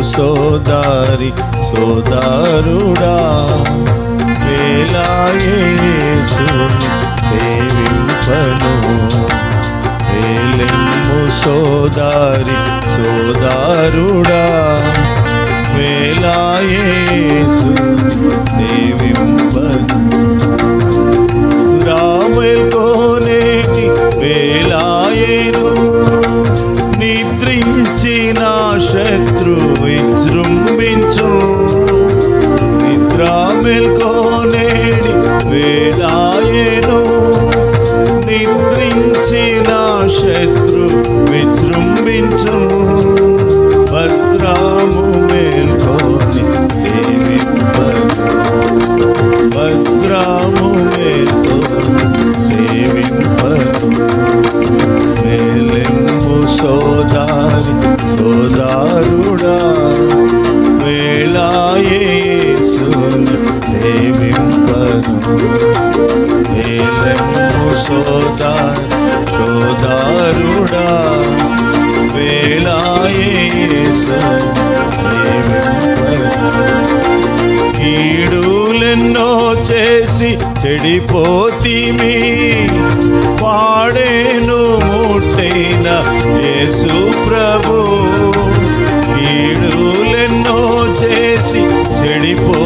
సోదారి సోదారుడా వేలాయేసు సేవింపను. వేలెమ్ము సోదారి సోదారుడా వేలాయేసు సేవింపను. రామెల్కోనేటి వేలాయేను నిద్రించిన శక్తి విజృంభించు నిద్ర మెల్కోనేడి వేలాయేను. నిద్రించిన శత్రు విజృంభించు. భద్రాము మేల్కొని సేవింపరు భద్రాము. మేల్కొని సేవింపరు వేలెంబు చెడిపోతిమి. పాడేను ముట్టైన యేసు ప్రభు. కీడులెన్నో చేసి చెడిపో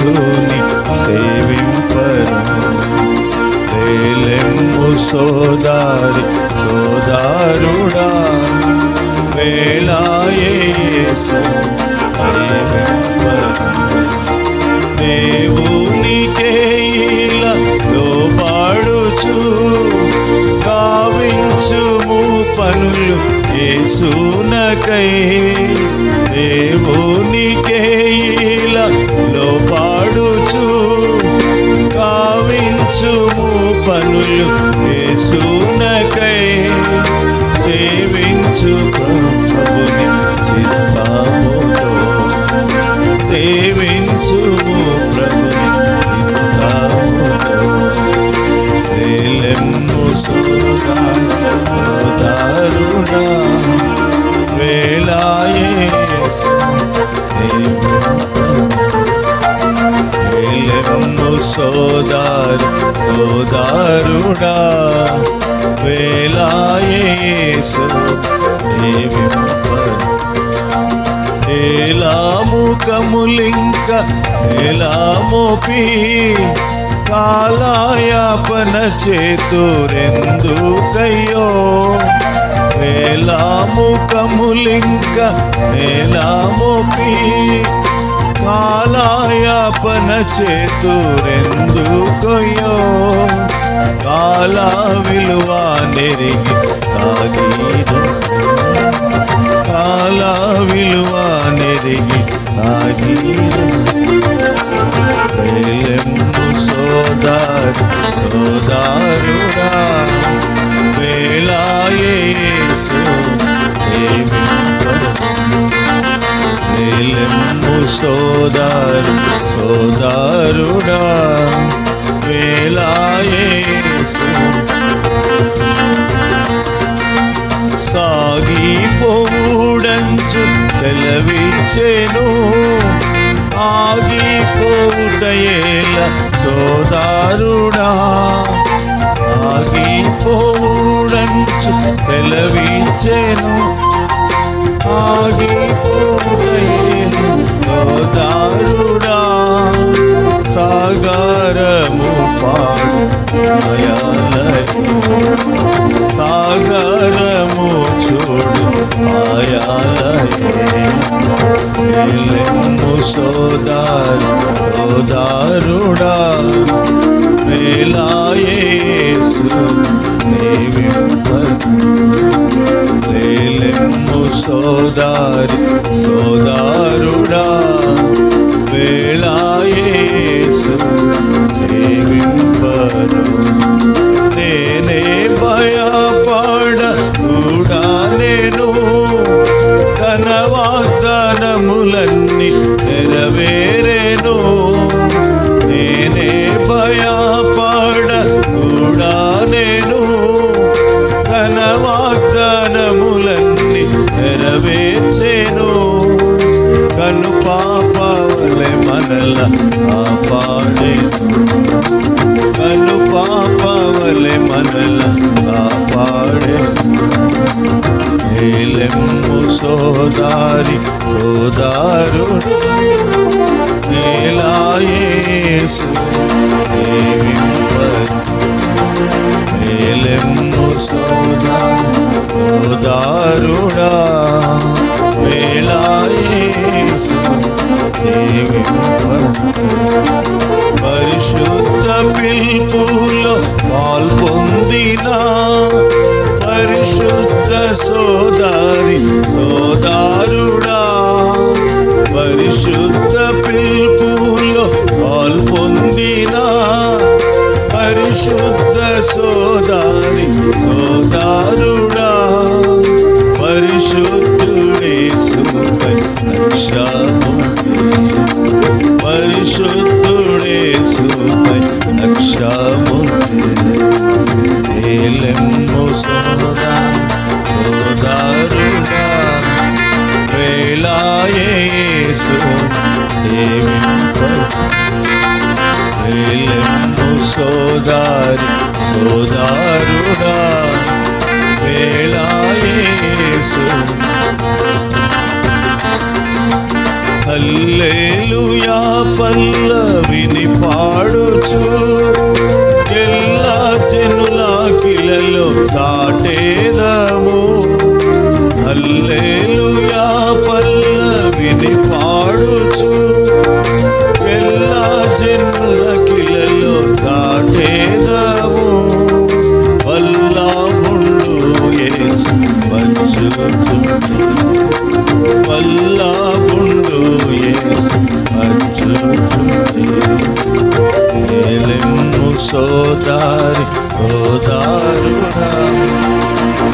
యేసుని సేవింపరు వేలెమ్ము సోదారి సోదారుడా. వేళాయేసు సేవింపరు దేవునికే లోపాడుచు కావించుము పనులు యేసునకై. దేవుని కావించుము పనులు దారుడా వేలాయేసు ముఖములింక ఎలా మోపి కాలాయాపన చేతురెందుకయ్యో ఎలా ముఖములింక ఎలా మోపి కాలాయాపన చేతురెందుకొయ్యో కాలా విలువ నెరిగి సాగీదు కాలా విలువ నెరిగి సాగీదు సోదారు సోదారుడా. సాగిపోవుడంచు సెలవిచ్చెను. ఆగిపోవుటయేల సోదారుడా ఆగిపోవుడంచు సెలవిచ్చెను. ఆగిపోవుటయేల సోదారుడా సాగరము పాడు సాగరము చూడు ఆయాలము సోదారు సోదారుడా వేలాయేసు వేలెమ్ము సోదారి సోదారుడా వేళాయేసు నేను కను పాపలే మనల కాపాడేను కను పాపలే మనల కాపాడేను నీలెమ్ము సోదారి సోదారు. నీలాయేసు నీలెమ్ము సోదారు సోదారుడా. శుద్ధ సోదారి సోదారు సోదారు సోదారు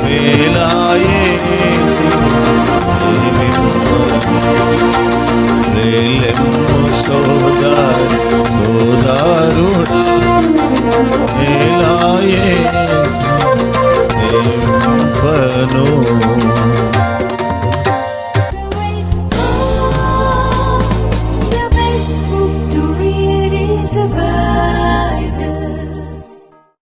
వేలాయేసు